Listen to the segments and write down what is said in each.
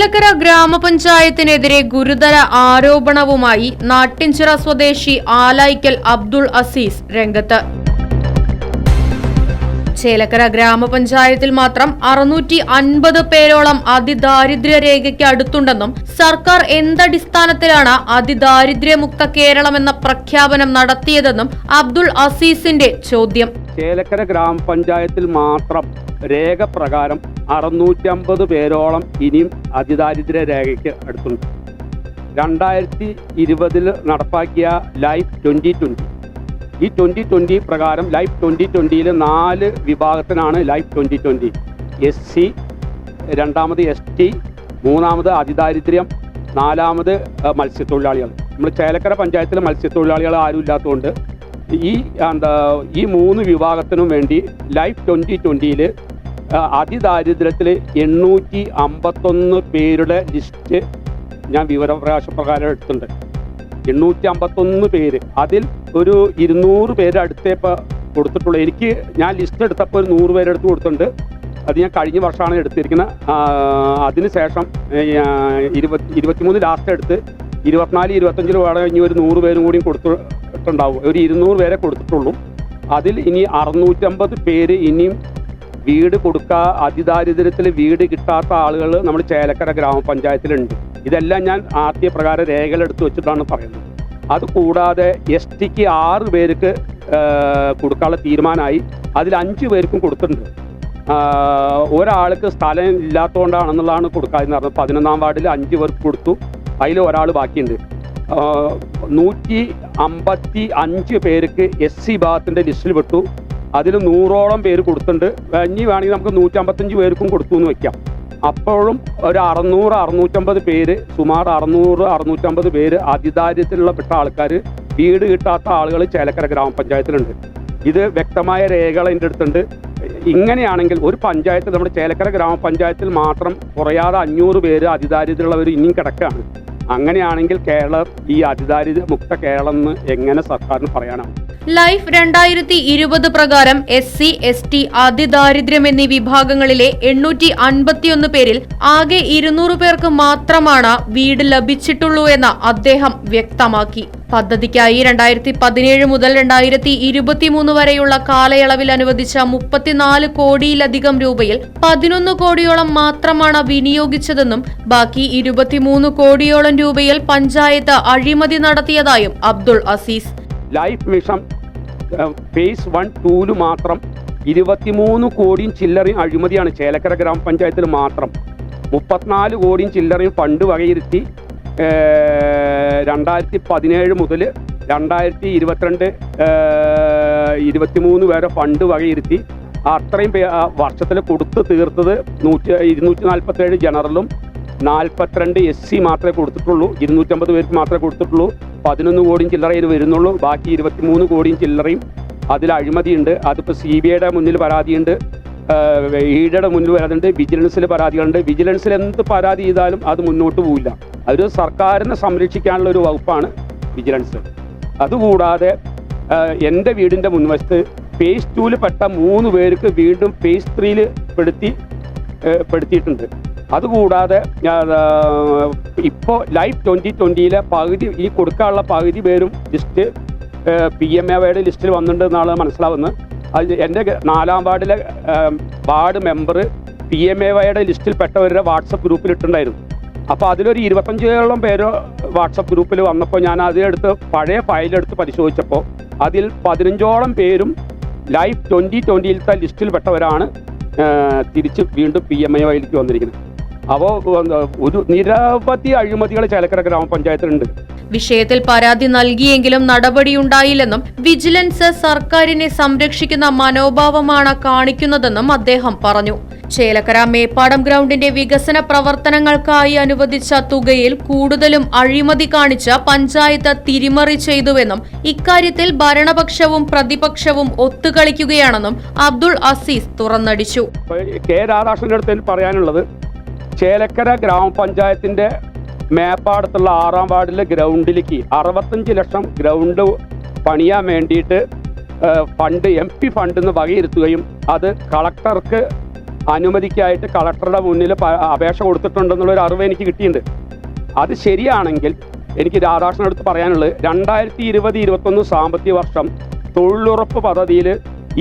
ചേലക്കര ഗ്രാമപഞ്ചായത്തിനെതിരെ ഗുരുതര ആരോപണവുമായി നാട്ടിൻചിറ സ്വദേശി ആലായിക്കൽ അബ്ദുൾ അസീസ് രംഗത്ത്. ചേലക്കര ഗ്രാമപഞ്ചായത്തിൽ മാത്രം അറുന്നൂറ്റി അൻപത് പേരോളം അതിദാരിദ്ര്യ രേഖയ്ക്ക് അടുത്തുണ്ടെന്നും സർക്കാർ എന്തടിസ്ഥാനത്തിലാണ് അതിദാരിദ്ര്യമുക്ത കേരളം എന്ന പ്രഖ്യാപനം നടത്തിയതെന്നും അബ്ദുൾ അസീസിന്റെ ചോദ്യം. ചേലക്കര ഗ്രാമപഞ്ചായത്തിൽ മാത്രം രേഖ പ്രകാരം അറുന്നൂറ്റി അമ്പത് പേരോളം ഇനിയും അതിദാരിദ്ര്യ രേഖയ്ക്ക് അടുത്തുണ്ട്. രണ്ടായിരത്തി ഇരുപതിൽ നടപ്പാക്കിയ ലൈഫ് ട്വന്റി ട്വന്റി ഈ ട്വന്റി ട്വന്റി പ്രകാരം ലൈഫ് ട്വന്റി ട്വന്റിയിൽ നാല് വിഭാഗത്തിനാണ് life twenty twenty S C രണ്ടാമത് എസ് ടി മൂന്നാമത് അതിദാരിദ്ര്യം നാലാമത് മത്സ്യത്തൊഴിലാളികൾ. നമ്മൾ ചേലക്കര പഞ്ചായത്തിൽ മത്സ്യത്തൊഴിലാളികൾ ആരും ഇല്ലാത്തതുകൊണ്ട് ഈ എന്താ ഈ മൂന്ന് വിഭാഗത്തിനും വേണ്ടി ലൈഫ് ട്വന്റി ട്വന്റിയിൽ അതിദാരിദ്ര്യത്തിൽ എണ്ണൂറ്റി അമ്പത്തൊന്ന് പേരുടെ ലിസ്റ്റ് ഞാൻ വിവരപ്രകാശ പ്രകാരം എടുത്തിട്ടുണ്ട്. എണ്ണൂറ്റി അമ്പത്തൊന്ന് പേര്. അതിൽ ഒരു ഇരുന്നൂറ് പേര് അടുത്തേ ഇപ്പോൾ കൊടുത്തിട്ടുള്ളൂ. എനിക്ക് ഞാൻ ലിസ്റ്റ് എടുത്തപ്പോൾ ഒരു നൂറ് പേരെടുത്ത് കൊടുത്തിട്ടുണ്ട്. അത് ഞാൻ കഴിഞ്ഞ വർഷമാണ് എടുത്തിരിക്കുന്നത്. അതിനുശേഷം ഇരുപത്തി ഇരുപത്തിമൂന്ന് ലാസ്റ്റ് എടുത്ത് ഇരുപത്തിനാല് ഇരുപത്തഞ്ചിൽ വേണം ഇനി ഒരു നൂറ് പേരും കൂടി കൊടുത്തിട്ടുണ്ടാവും. ഒരു ഇരുന്നൂറ് പേരെ കൊടുത്തിട്ടുള്ളൂ. അതിൽ ഇനി അറുന്നൂറ്റമ്പത് പേര് ഇനിയും വീട് കൊടുക്കാ അതിദാരിദ്ര്യത്തിൽ വീട് കിട്ടാത്ത ആളുകൾ നമ്മൾ ചേലക്കര ഗ്രാമപഞ്ചായത്തിലുണ്ട്. ഇതെല്ലാം ഞാൻ ആദ്യ പ്രകാരം രേഖകൾ എടുത്തു വെച്ചിട്ടാണ് പറയുന്നത്. അത് കൂടാതെ എസ് ടിക്ക് ആറ് പേർക്ക് കൊടുക്കാനുള്ള തീരുമാനമായി. അതിൽ അഞ്ച് പേർക്കും കൊടുത്തിട്ടുണ്ട്. ഒരാൾക്ക് സ്ഥലം ഇല്ലാത്തതുകൊണ്ടാണെന്നുള്ളതാണ് കൊടുക്കാതെന്ന് പറഞ്ഞത് പതിനൊന്നാം വാർഡിൽ അഞ്ച് പേർക്ക് കൊടുത്തു. അതിൽ ഒരാൾ ബാക്കിയുണ്ട്. നൂറ്റി അമ്പത്തി അഞ്ച് പേർക്ക് എസ് സി ഭാഗത്തിന്റെ ലിസ്റ്റിൽ വിട്ടു അതിൽ നൂറോളം പേര് കൊടുത്തിട്ടുണ്ട്. ഇനി വേണമെങ്കിൽ നമുക്ക് നൂറ്റമ്പത്തഞ്ച് പേർക്കും കൊടുത്തു എന്ന് വെക്കാം. അപ്പോഴും ഒരു അറുന്നൂറ് അറുന്നൂറ്റമ്പത് പേര് സുമാർ അറുന്നൂറ് അറുന്നൂറ്റമ്പത് പേര് അതിദാരിദ്ര്യത്തിലുള്ള പെട്ട ആൾക്കാർ വീട് കിട്ടാത്ത ആളുകൾ ചേലക്കര ഗ്രാമപഞ്ചായത്തിലുണ്ട്. ഇത് വ്യക്തമായ രേഖകൾ എന്റെ അടുത്തുണ്ട്. ഇങ്ങനെയാണെങ്കിൽ ഒരു പഞ്ചായത്ത് നമ്മുടെ ചേലക്കര ഗ്രാമപഞ്ചായത്തിൽ മാത്രം കുറയാതെ അഞ്ഞൂറ് പേര് അതിദാരിദ്ര്യമുള്ളവർ ഇനിയും കിടക്കുകയാണ്. അങ്ങനെയാണെങ്കിൽ കേരളം ഈ അതിദാരിദ്ര്യ മുക്ത കേരളം എന്ന് എങ്ങനെ സർക്കാരിന് പറയാനാവും? ലൈഫ് രണ്ടായിരത്തി ഇരുപത് പ്രകാരം എസ് സി എസ് ടി അതിദാരിദ്ര്യം എന്നീ വിഭാഗങ്ങളിലെ എണ്ണൂറ്റി അൻപത്തിയൊന്ന് പേരിൽ ആകെ ഇരുന്നൂറ് പേർക്ക് മാത്രമാണ് വീട് ലഭിച്ചിട്ടുള്ളൂ എന്ന് അദ്ദേഹം വ്യക്തമാക്കി. പദ്ധതിക്കായി രണ്ടായിരത്തി പതിനേഴ് മുതൽ രണ്ടായിരത്തി ഇരുപത്തിമൂന്ന് വരെയുള്ള കാലയളവിൽ അനുവദിച്ച മുപ്പത്തിനാല് കോടിയിലധികം രൂപയിൽ പതിനൊന്ന് കോടിയോളം മാത്രമാണ് വിനിയോഗിച്ചതെന്നും ബാക്കി ഇരുപത്തിമൂന്ന് കോടിയോളം രൂപയിൽ പഞ്ചായത്ത് അഴിമതി നടത്തിയതായും Abdul Azeez. Life mission phase one tool മാത്രം ഇരുപത്തിമൂന്ന് കോടിയും ചില്ലറയും അഴിമതിയാണ്. ചേലക്കര ഗ്രാമപഞ്ചായത്തിൽ മാത്രം മുപ്പത്തിനാല് കോടിയും ചില്ലറയും ഫണ്ട് വകയിരുത്തി രണ്ടായിരത്തി പതിനേഴ് മുതൽ രണ്ടായിരത്തി ഇരുപത്തിരണ്ട് ഇരുപത്തിമൂന്ന് വരെ ഫണ്ട് വകയിരുത്തി. അത്രയും വർഷത്തിൽ കൊടുത്ത് തീർത്തത് നൂറ്റി ഇരുന്നൂറ്റി നാൽപ്പത്തേഴ് ജനറലും നാൽപ്പത്തിരണ്ട് എസ് സി മാത്രമേ കൊടുത്തിട്ടുള്ളൂ. ഇരുന്നൂറ്റമ്പത് പേർക്ക് മാത്രമേ കൊടുത്തിട്ടുള്ളൂ. പതിനൊന്ന് കോടിയും ചില്ലറയിൽ വരുന്നുള്ളൂ. ബാക്കി ഇരുപത്തിമൂന്ന് കോടിയും ചില്ലറയും അതിൽ അഴിമതിയുണ്ട്. അതിപ്പോൾ സി ബി ഐയുടെ മുന്നിൽ പരാതിയുണ്ട്. ഈഡയുടെ മുന്നിൽ പരാതിയുണ്ട് വിജിലൻസിൽ പരാതികളുണ്ട്. വിജിലൻസിൽ എന്ത് പരാതി ചെയ്താലും അത് മുന്നോട്ട് പോവില്ല. അതൊരു സർക്കാരിനെ സംരക്ഷിക്കാനുള്ള ഒരു വകുപ്പാണ് വിജിലൻസ്. അതുകൂടാതെ എന്റെ വീടിന്റെ മുൻവശത്ത് ഫേസ് ടൂവിൽ പെട്ട മൂന്ന് പേർക്ക് വീണ്ടും ഫേസ് ത്രീയിൽ പെടുത്തി പെടുത്തിയിട്ടുണ്ട്. അതുകൂടാതെ ഇപ്പോൾ ലൈഫ് ട്വന്റി ട്വന്റിയിലെ പകുതി ഈ കൊടുക്കാനുള്ള പകുതി പേരും ലിസ്റ്റ് പി എം എ വൈയുടെ ലിസ്റ്റിൽ വന്നിട്ടുണ്ട് എന്നാണ് മനസ്സിലാവുന്നത്. അത് എന്റെ നാലാം വാർഡിലെ ward member P M A വൈയുടെ ലിസ്റ്റിൽ പെട്ടവരുടെ വാട്സപ്പ് ഗ്രൂപ്പിൽ ഇട്ടിട്ടുണ്ടായിരുന്നു. അപ്പോൾ അതിലൊരു ഇരുപത്തഞ്ചോളം പേര് വാട്സപ്പ് ഗ്രൂപ്പിൽ വന്നപ്പോൾ ഞാൻ അതിലെടുത്ത് പഴയ ഫയലെടുത്ത് പരിശോധിച്ചപ്പോൾ അതിൽ പതിനഞ്ചോളം പേരും ലൈഫ് ട്വന്റി ട്വന്റിയിലത്തെ ലിസ്റ്റിൽ പെട്ടവരാണ് ഏഹ്, തിരിച്ച് വീണ്ടും പി എം വൈയിലേക്ക് വന്നിരിക്കുന്നത്. അപ്പോൾ ഒരു നിരവധി അഴിമതികൾ ചേലക്കര ഗ്രാമപഞ്ചായത്തിലുണ്ട്. വിഷയത്തിൽ പരാതി നൽകിയെങ്കിലും നടപടിയുണ്ടായില്ലെന്നും വിജിലൻസ് സർക്കാരിനെ സംരക്ഷിക്കുന്ന മനോഭാവമാണ് കാണിക്കുന്നതെന്നും അദ്ദേഹം പറഞ്ഞു. ചേലക്കര മേപ്പാടം ഗ്രൗണ്ടിന്റെ വികസന പ്രവർത്തനങ്ങൾക്കായി അനുവദിച്ച തുകയിൽ കൂടുതലും അഴിമതി കാണിച്ച പഞ്ചായത്ത് തിരിമറി ചെയ്തുവെന്നും ഇക്കാര്യത്തിൽ ഭരണപക്ഷവും പ്രതിപക്ഷവും ഒത്തുകളിക്കുകയാണെന്നും അബ്ദുൾ അസീസ് തുറന്നടിച്ചു. കെ രാധാകൃഷ്ണന്റെ അടുത്ത് പറയാനുള്ളത് ചേലക്കര ഗ്രാമപഞ്ചായത്തിന്റെ മേപ്പാടത്തുള്ള ആറാം വാർഡിലെ ഗ്രൗണ്ടിലേക്ക് അറുപത്തഞ്ച് ലക്ഷം ഗ്രൗണ്ട് പണിയാൻ വേണ്ടിയിട്ട് ഫണ്ട് എം പി ഫണ്ട് എന്ന് വകയിരുത്തുകയും അത് കളക്ടർക്ക് അനുമതിക്കായിട്ട് കളക്ടറുടെ മുന്നിൽ അപേക്ഷ കൊടുത്തിട്ടുണ്ടെന്നുള്ളൊരു അറിവ് എനിക്ക് കിട്ടിയിട്ടുണ്ട്. അത് ശരിയാണെങ്കിൽ എനിക്ക് രാധാകൃഷ്ണൻ അടുത്ത് പറയാനുള്ളത് രണ്ടായിരത്തി ഇരുപത് ഇരുപത്തൊന്ന് സാമ്പത്തിക വർഷം തൊഴിലുറപ്പ് പദ്ധതിയിൽ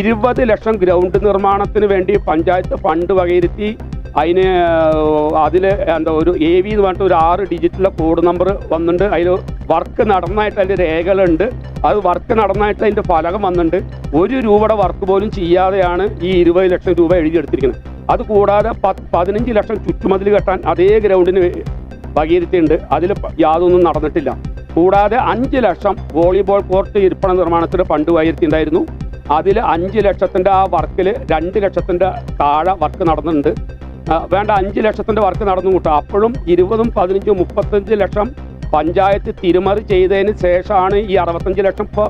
ഇരുപത് ലക്ഷം ഗ്രൗണ്ട് നിർമ്മാണത്തിന് വേണ്ടി പഞ്ചായത്ത് ഫണ്ട് വകയിരുത്തി അതിന് അതിൽ എന്താ ഒരു എ വി എന്ന് പറഞ്ഞിട്ട് ഒരു ആറ് ഡിജിറ്റിലെ കോഡ് നമ്പർ വന്നിട്ടുണ്ട്. അതിൽ വർക്ക് നടന്നതായിട്ട് അതിന്റെ രേഖകളുണ്ട്. അത് വർക്ക് നടന്നായിട്ട് അതിന്റെ ഫലകം വന്നിട്ടുണ്ട്. ഒരു രൂപയുടെ വർക്ക് പോലും ചെയ്യാതെയാണ് ഈ ഇരുപത് ലക്ഷം രൂപ എഴുതിയെടുത്തിരിക്കുന്നത്. അത് കൂടാതെ പതിനഞ്ച് ലക്ഷം ചുറ്റുമതിൽ കെട്ടാൻ അതേ ഗ്രൗണ്ടിന് വകയിരുത്തിയിട്ടുണ്ട്. അതിൽ യാതൊന്നും നടന്നിട്ടില്ല. കൂടാതെ അഞ്ച് ലക്ഷം വോളിബോൾ കോർട്ട് ഇരിപ്പണ നിർമ്മാണത്തിന് ഫണ്ട് വകയിരുത്തിയിട്ടുണ്ടായിരുന്നു. അതിൽ അഞ്ച് ലക്ഷത്തിന്റെ ആ വർക്കിൽ രണ്ട് ലക്ഷത്തിന്റെ താഴെ വർക്ക് നടന്നിട്ടുണ്ട്. വേണ്ട അഞ്ച് ലക്ഷത്തിന്റെ വർക്ക് നടന്നു കൂട്ടുക അപ്പോഴും ഇരുപതും പതിനഞ്ചും മുപ്പത്തഞ്ച് ലക്ഷം പഞ്ചായത്ത് തിരുമറി ചെയ്തതിന് ശേഷമാണ് ഈ അറുപത്തഞ്ച് ലക്ഷം ഇപ്പോൾ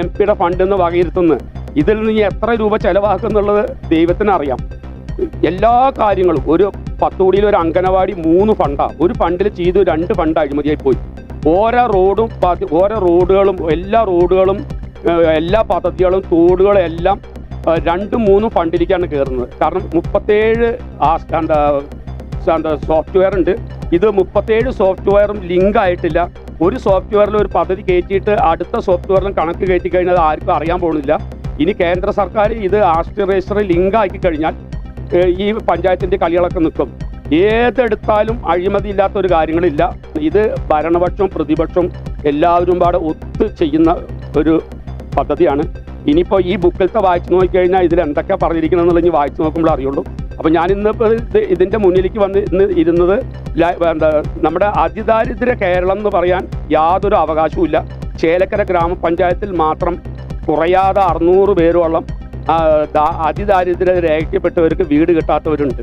എം പിയുടെ ഫണ്ട് എന്ന് വകയിരുത്തുന്നത്. ഇതിൽ നിന്ന് എത്ര രൂപ ചെലവാക്കുന്നുള്ളത് ദൈവത്തിന് അറിയാം എല്ലാ കാര്യങ്ങളും ഒരു പത്ത് കോടിയിൽ ഒരു അംഗനവാടി മൂന്ന് ഫണ്ടാണ് ഒരു ഫണ്ടിൽ ചെയ്ത് രണ്ട് ഫണ്ട് അഴിമതിയായി പോയി ഓരോ റോഡും ഓരോ റോഡുകളും എല്ലാ റോഡുകളും എല്ലാ പദ്ധതികളും തോടുകളും എല്ലാം രണ്ട് മൂന്നും ഫണ്ടിലേക്കാണ് കയറുന്നത് കാരണം മുപ്പത്തേഴ് ആ സോഫ്റ്റ്വെയർ ഉണ്ട്. ഇത് മുപ്പത്തേഴ് സോഫ്റ്റ്വെയറും ലിങ്ക് ആയിട്ടില്ല. ഒരു സോഫ്റ്റ്വെയറിൽ ഒരു പദ്ധതി കയറ്റിയിട്ട് അടുത്ത സോഫ്റ്റ്വെയറിലും കണക്ക് കയറ്റി കഴിഞ്ഞാൽ ആർക്കും അറിയാൻ പോകുന്നില്ല. ഇനി കേന്ദ്ര സർക്കാർ ഇത് ആസ്തി രജിസ്റ്ററിൽ ലിങ്ക് ആക്കി കഴിഞ്ഞാൽ ഈ പഞ്ചായത്തിന്റെ കളികളൊക്കെ നിൽക്കും. ഏതെടുത്താലും അഴിമതി ഇല്ലാത്ത ഒരു കാര്യങ്ങളില്ല. ഇത് ഭരണപക്ഷവും പ്രതിപക്ഷവും എല്ലാവരും പാടെ ഒത്തു ചെയ്യുന്ന ഒരു പദ്ധതിയാണ്. ഇനിയിപ്പോൾ ഈ ബുക്കിലത്തെ വായിച്ചു നോക്കിക്കഴിഞ്ഞാൽ ഇതിൽ എന്തൊക്കെ പറഞ്ഞിരിക്കണം എന്നുള്ളത് വായിച്ചു നോക്കുമ്പോൾ അറിയുള്ളൂ. അപ്പോൾ ഞാനിന്ന് ഇപ്പോൾ ഇത് ഇതിന്റെ മുന്നിലേക്ക് വന്ന് ഇന്ന് ഇരുന്നത് എന്താ നമ്മുടെ അതിദാരിദ്ര്യ കേരളം എന്ന് പറയാൻ യാതൊരു അവകാശവും ഇല്ല. ചേലക്കര ഗ്രാമപഞ്ചായത്തിൽ മാത്രം കുറയാതെ അറുന്നൂറ് പേരോളം അതിദാരിദ്ര്യ രേഖയ്ക്കപ്പെട്ടവർക്ക് വീട് കിട്ടാത്തവരുണ്ട്.